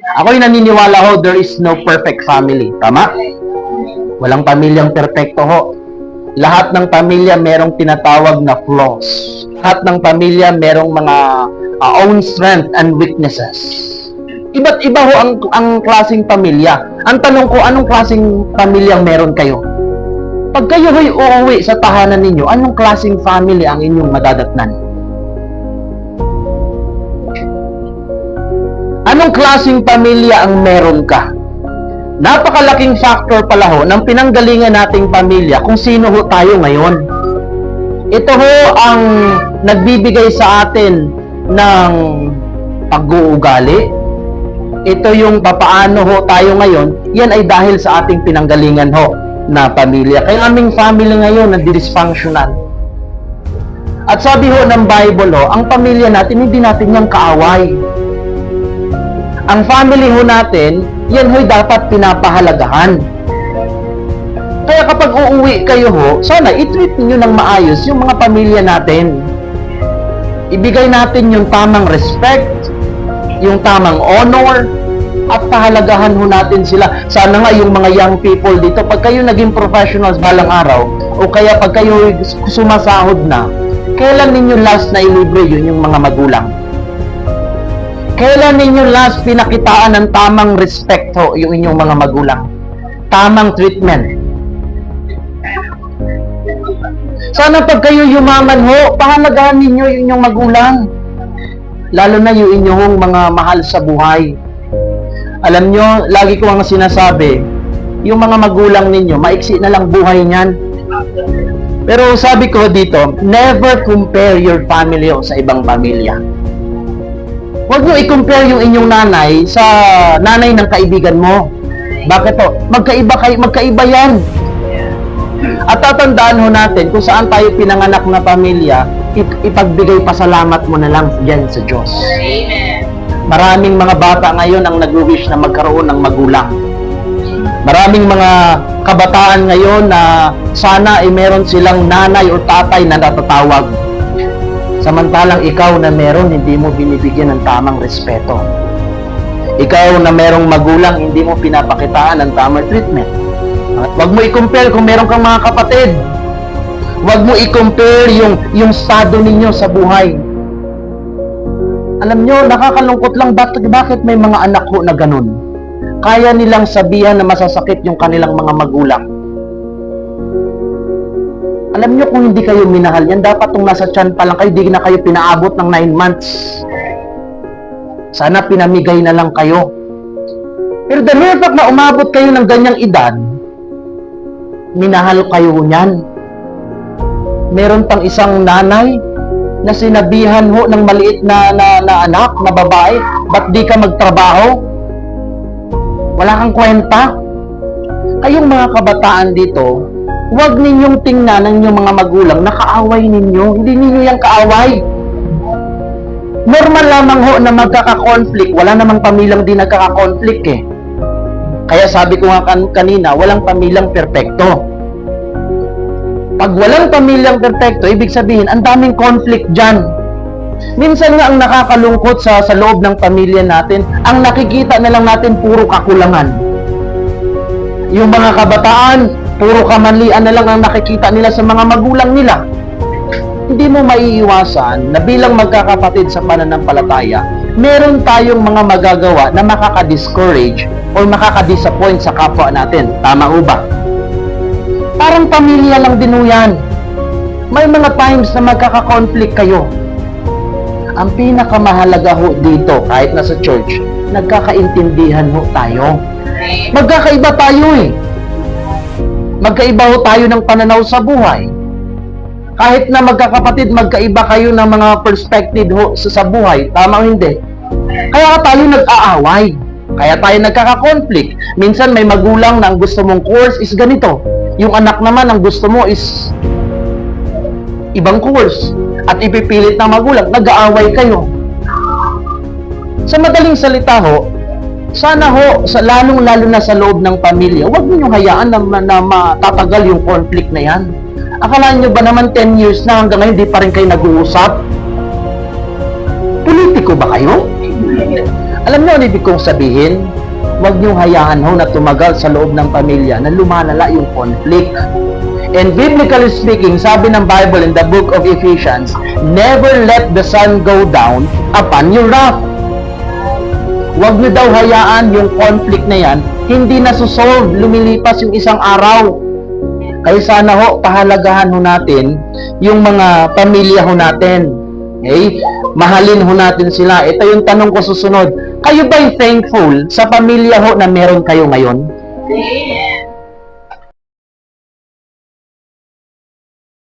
Ako'y naniniwala ho, there is no perfect family. Tama? Walang pamilyang perpekto ho. Lahat ng pamilya merong tinatawag na flaws. Lahat ng pamilya merong mga uh, own strength and weaknesses. Iba't iba ho ang, ang klaseng pamilya. Ang tanong ko, anong klaseng pamilyang meron kayo? Pag kayo ho'y uuwi sa tahanan ninyo, anong klaseng family ang inyong madadatnan? Anong klaseng pamilya ang meron ka? Napakalaking factor pala ho ng pinanggalingan nating pamilya kung sino ho tayo ngayon. Ito ho ang nagbibigay sa atin ng pag-uugali. Ito yung papaano ho tayo ngayon. Yan ay dahil sa ating pinanggalingan ho na pamilya. Kaya aming family ngayon na dysfunctional. At sabi ho ng Bible ho, ang pamilya natin, hindi natin yung kaaway. Ang family ho natin, yan ho'y dapat pinapahalagahan. Kaya kapag uuwi kayo ho, sana i-treat niyo ng maayos yung mga pamilya natin. Ibigay natin yung tamang respect, yung tamang honor, at pahalagahan ho natin sila. Sana nga yung mga young people dito, pag kayo naging professionals balang araw, o kaya pag kayo sumasahod na, kailan ninyo last na ilibre yun yung mga magulang? Kailan ninyo last pinakitaan ng tamang respeto yung inyong mga magulang? Tamang treatment. Sana pag kayo yumaman ho, pahalagahan ninyo yung inyong magulang. Lalo na yung inyong mga mahal sa buhay. Alam nyo, lagi ko ang sinasabi, yung mga magulang ninyo, maiksi na lang buhay niyan. Pero sabi ko dito, never compare your family sa ibang pamilya. Huwag nyo i-compare yung inyong nanay sa nanay ng kaibigan mo. Bakit to? Magkaiba, kay, magkaiba yan. At tatandaan ho natin kung saan tayo pinanganak na pamilya, ip- ipagbigay pasalamat mo na lang dyan sa Diyos. Amen. Maraming mga bata ngayon ang nag-wish na magkaroon ng magulang. Maraming mga kabataan ngayon na sana ay meron silang nanay o tatay na natatawag. Samantalang ikaw na meron, hindi mo binibigyan ng tamang respeto. Ikaw na merong magulang, hindi mo pinapakitaan ng tamang treatment. At wag mo i-compare kung meron kang mga kapatid. Wag mo i-compare yung, yung estado ninyo sa buhay. Alam nyo, nakakalungkot lang bakit, bakit may mga anak ko na ganun. Kaya nilang sabihan na masasakit yung kanilang mga magulang. Alam nyo kung hindi kayo minahal yan, dapat kung nasa tiyan pa lang kayo, di na kayo pinaabot ng 9 months. Sana pinamigay na lang kayo. Pero the mere fact na umabot kayo ng ganyang edad, minahal kayo niyan. Meron pang isang nanay na sinabihan ho ng maliit na, na, na anak, na babae, ba't di ka magtrabaho? Wala kang kwenta. Kayong mga kabataan dito, huwag ninyong tingnan ng inyong mga magulang na kaaway ninyo. Hindi ninyo yung kaaway. Normal lamang ho na magkaka-conflict. Wala namang pamilyang di nagkaka-conflict eh. Kaya sabi ko nga kan- kanina, walang pamilyang perpekto. Pag walang pamilyang perpekto, ibig sabihin, ang daming conflict dyan. Minsan nga ang nakakalungkot sa, sa loob ng pamilya natin, ang nakikita na lang natin puro kakulangan. Yung mga kabataan, puro kamanlian na lang ang nakikita nila sa mga magulang nila. Hindi mo maiiwasan na bilang magkakapatid sa pananampalataya, meron tayong mga magagawa na makaka-discourage or makaka-disappoint sa kapwa natin. Tama ho ba? Parang pamilya lang din ho yan. May mga times na magkaka-conflict kayo. Ang pinakamahalaga ho dito, kahit nasa church, nagkakaintindihan ho tayo. Magkakaiba tayo eh. Magkaiba ho tayo ng pananaw sa buhay. Kahit na magkakapatid, magkaiba kayo ng mga perspective ho sa, sa buhay. Tama o hindi? Kaya tayo nag-aaway. Kaya tayo nagkaka-conflict. Minsan may magulang na ang gusto mong course is ganito. Yung anak naman ang gusto mo is ibang course. At ipipilit ng magulang, nag-aaway kayo. Sa madaling salita ho, sana ho, sa lalong-lalo na sa loob ng pamilya, huwag ninyong hayaan na, na matatagal yung conflict na yan. Akalaan nyo ba naman 10 years na hanggang ngayon di pa rin kayo nag-uusap? Politiko ba kayo? Alam niyo ano ibig kong sabihin? Huwag niyong hayaan ho na tumagal sa loob ng pamilya na lumalala yung conflict. And biblically speaking, sabi ng Bible in the book of Ephesians, never let the sun go down upon your wrath. Huwag niyo daw hayaan yung conflict na yan, hindi na susolve, lumilipas yung isang araw. Kaya sana ho, pahalagahan ho natin yung mga pamilya ho natin. Okay? Mahalin ho natin sila. Ito yung tanong ko susunod. Kayo ba'y thankful sa pamilya ho na meron kayo ngayon?